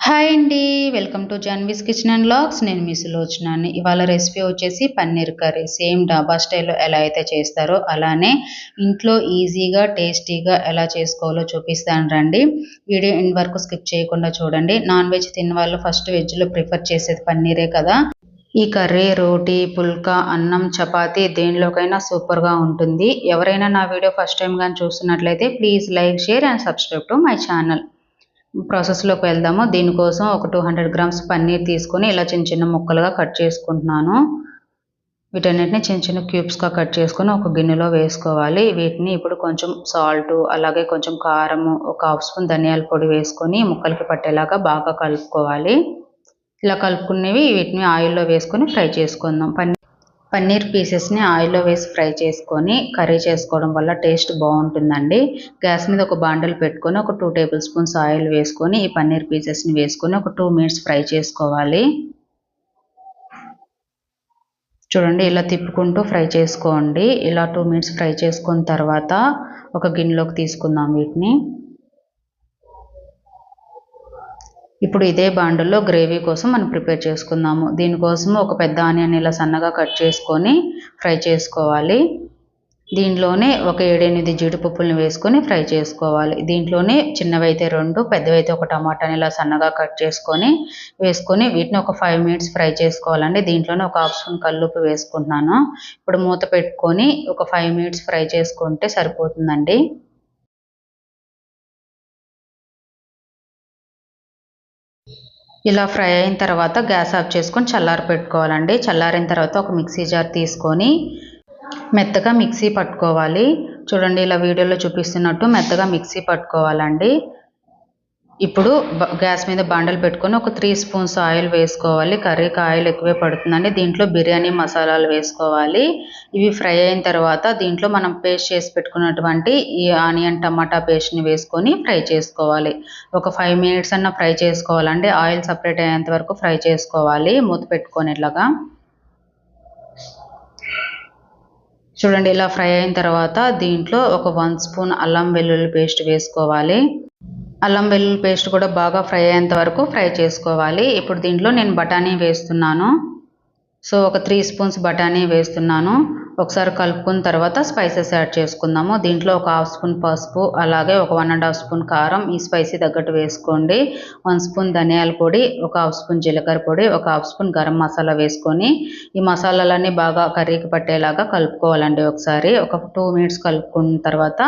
Hi అండి welcome to Janhvi's kitchen and logs నేను మీ సులోచనాన్ని. ఇవాళ రెసిపీ వచ్చేసి పన్నీర్ కర్రీ. సేమ్ డాబా స్టైల్లో ఎలా అయితే చేస్తారో అలానే ఇంట్లో ఈజీగా టేస్టీగా ఎలా చేసుకోవాలో చూపిస్తాను రండి. వీడియో ఎండ్ వరకు స్కిప్ చేయకుండా చూడండి. నాన్ వెజ్ తిన్న వాళ్ళు ఫస్ట్ వెజ్లో ప్రిఫర్ చేసేది పన్నీరే కదా. ఈ కర్రీ రోటీ పుల్కా అన్నం చపాతీ దేనిలోకైనా సూపర్గా ఉంటుంది. ఎవరైనా నా వీడియో ఫస్ట్ టైం కానీ చూస్తున్నట్లయితే please like share and subscribe to my channel. ప్రాసెస్లోకి వెళ్దాము. దీనికోసం ఒక టూ హండ్రెడ్ గ్రామ్స్ పన్నీర్ తీసుకొని ఇలా చిన్న చిన్న ముక్కలుగా కట్ చేసుకుంటున్నాను. వీటన్నిటిని చిన్న చిన్న క్యూబ్స్గా కట్ చేసుకొని ఒక గిన్నెలో వేసుకోవాలి. వీటిని ఇప్పుడు కొంచెం సాల్ట్ అలాగే కొంచెం కారము ఒక హాఫ్ స్పూన్ ధనియాల పొడి వేసుకొని ముక్కలకి పట్టేలాగా బాగా కలుపుకోవాలి. ఇలా కలుపుకునేవి వీటిని ఆయిల్లో వేసుకొని ఫ్రై చేసుకుందాం. పన్నీర్ పన్నీర్ పీసెస్ని ఆయిల్లో వేసి ఫ్రై చేసుకొని కర్రీ చేసుకోవడం వల్ల టేస్ట్ బాగుంటుందండి. గ్యాస్ మీద ఒక బాండల్ పెట్టుకొని ఒక టూ టేబుల్ స్పూన్స్ ఆయిల్ వేసుకొని ఈ పన్నీర్ పీసెస్ని వేసుకొని ఒక టూ మినిట్స్ ఫ్రై చేసుకోవాలి. చూడండి ఇలా తిప్పుకుంటూ ఫ్రై చేసుకోండి. ఇలా టూ మినిట్స్ ఫ్రై చేసుకున్న తర్వాత ఒక గిన్నెలోకి తీసుకుందాం వీటిని. ఇప్పుడు ఇదే బాండల్లో గ్రేవీ కోసం మనం ప్రిపేర్ చేసుకుందాము. దీనికోసం ఒక పెద్ద ఆనియన్ ఇలా సన్నగా కట్ చేసుకొని ఫ్రై చేసుకోవాలి. దీంట్లోనే ఒక ఏడెనిమిది జీడిపప్పులను వేసుకొని ఫ్రై చేసుకోవాలి. దీంట్లోనే చిన్నవైతే రెండు పెద్దవైతే ఒక టమాటాని ఇలా సన్నగా కట్ చేసుకొని వేసుకొని వీటిని ఒక ఫైవ్ మినిట్స్ ఫ్రై చేసుకోవాలండి. దీంట్లోనే ఒక హాఫ్ స్పూన్ కల్లుపు వేసుకుంటున్నాను. ఇప్పుడు మూత పెట్టుకొని ఒక ఫైవ్ మినిట్స్ ఫ్రై చేసుకుంటే సరిపోతుందండి. ఇలా ఫ్రై అయిన తర్వాత గ్యాస్ ఆఫ్ చేసుకొని చల్లారి పెట్టుకోవాలండి. చల్లారిన తర్వాత ఒక మిక్సీ జార్ తీసుకొని మెత్తగా మిక్సీ పట్టుకోవాలి. చూడండి ఇలా వీడియోలో చూపిస్తున్నట్టు మెత్తగా మిక్సీ పట్టుకోవాలండి. ఇప్పుడు గ్యాస్ మీద బండలు పెట్టుకొని ఒక త్రీ స్పూన్స్ ఆయిల్ వేసుకోవాలి. కర్రీకి ఆయిల్ ఎక్కువే పడుతుందండి. దీంట్లో బిర్యానీ మసాలాలు వేసుకోవాలి. ఇవి ఫ్రై అయిన తర్వాత దీంట్లో మనం పేస్ట్ చేసి పెట్టుకున్నటువంటి ఈ ఆనియన్ టమాటా పేస్ట్ని వేసుకొని ఫ్రై చేసుకోవాలి. ఒక ఫైవ్ మినిట్స్ అన్న ఫ్రై చేసుకోవాలండి. ఆయిల్ సపరేట్ అయ్యేంత వరకు ఫ్రై చేసుకోవాలి. మూత పెట్టుకొని ఇట్లాగా. చూడండి ఇలా ఫ్రై అయిన తర్వాత దీంట్లో ఒక వన్ స్పూన్ అల్లం వెల్లుల్లి పేస్ట్ వేసుకోవాలి. అల్లం వెల్లుల్లి పేస్ట్ కూడా బాగా ఫ్రై అయ్యేంత వరకు ఫ్రై చేసుకోవాలి. ఇప్పుడు దీంట్లో నేను బఠానీ వేస్తున్నాను. సో ఒక త్రీ స్పూన్స్ బఠానీ వేస్తున్నాను. ఒకసారి కలుపుకున్న తర్వాత స్పైసెస్ యాడ్ చేసుకుందాము. దీంట్లో ఒక హాఫ్ స్పూన్ పసుపు అలాగే ఒక వన్ అండ్ హాఫ్ స్పూన్ కారం. ఈ స్పైసీ తగ్గట్టు వేసుకోండి. వన్ స్పూన్ ధనియాల పొడి ఒక హాఫ్ స్పూన్ జీలకర్ర పొడి ఒక హాఫ్ స్పూన్ గరం మసాలా వేసుకొని ఈ మసాలాలన్నీ బాగా కర్రీకి పట్టేలాగా కలుపుకోవాలండి ఒకసారి. ఒక టూ మినిట్స్ కలుపుకున్న తర్వాత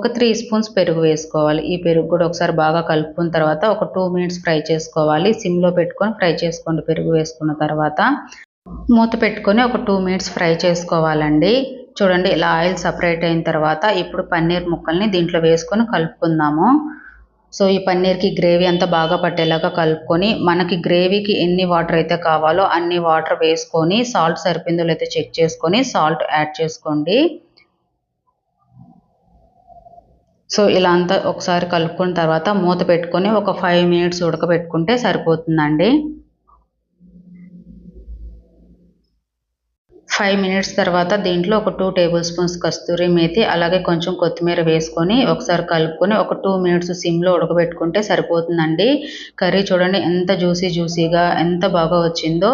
ఒక త్రీ స్పూన్స్ పెరుగు వేసుకోవాలి. ఈ పెరుగు కూడా ఒకసారి బాగా కలుపుకున్న తర్వాత ఒక టూ మినిట్స్ ఫ్రై చేసుకోవాలి. సిమ్లో పెట్టుకొని ఫ్రై చేసుకోండి పెరుగు వేసుకున్న తర్వాత. మూత పెట్టుకొని ఒక టూ మినిట్స్ ఫ్రై చేసుకోవాలండి. చూడండి ఇలా ఆయిల్ సపరేట్ అయిన తర్వాత ఇప్పుడు పన్నీర్ ముక్కల్ని దీంట్లో వేసుకొని కలుపుకుందాము. సో ఈ పన్నీర్కి గ్రేవీ అంతా బాగా పట్టేలాగా కలుపుకొని మనకి గ్రేవీకి ఎన్ని వాటర్ అయితే కావాలో అన్ని వాటర్ వేసుకొని సాల్ట్ సరిపోయిందో లేదో చెక్ చేసుకొని సాల్ట్ యాడ్ చేసుకోండి. సో ఇలా అంతా ఒకసారి కలుపుకున్న తర్వాత మూత పెట్టుకొని ఒక ఫైవ్ మినిట్స్ ఉడకబెట్టుకుంటే సరిపోతుందండి. ఫైవ్ మినిట్స్ తర్వాత దీంట్లో ఒక two tablespoons kasuri methi అలాగే కొంచెం కొత్తిమీర వేసుకొని ఒకసారి కలుపుకొని ఒక టూ మినిట్స్ సిమ్లో ఉడకబెట్టుకుంటే సరిపోతుందండి. కర్రీ చూడండి ఎంత జ్యూసీ జ్యూసీగా ఎంత బాగా వచ్చిందో.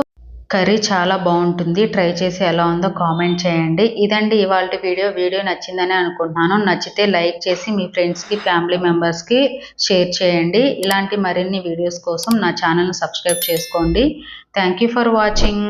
కర్రీ చాలా బాగుంటుంది. ట్రై చేసి ఎలా ఉందో కామెంట్ చేయండి. ఇదండి ఇవాళ వీడియో. వీడియో నచ్చిందని అనుకుంటున్నాను. నచ్చితే లైక్ చేసి మీ ఫ్రెండ్స్కి ఫ్యామిలీ మెంబర్స్కి షేర్ చేయండి. ఇలాంటి మరిన్ని వీడియోస్ కోసం నా ఛానల్ని సబ్స్క్రైబ్ చేసుకోండి. Thank for watching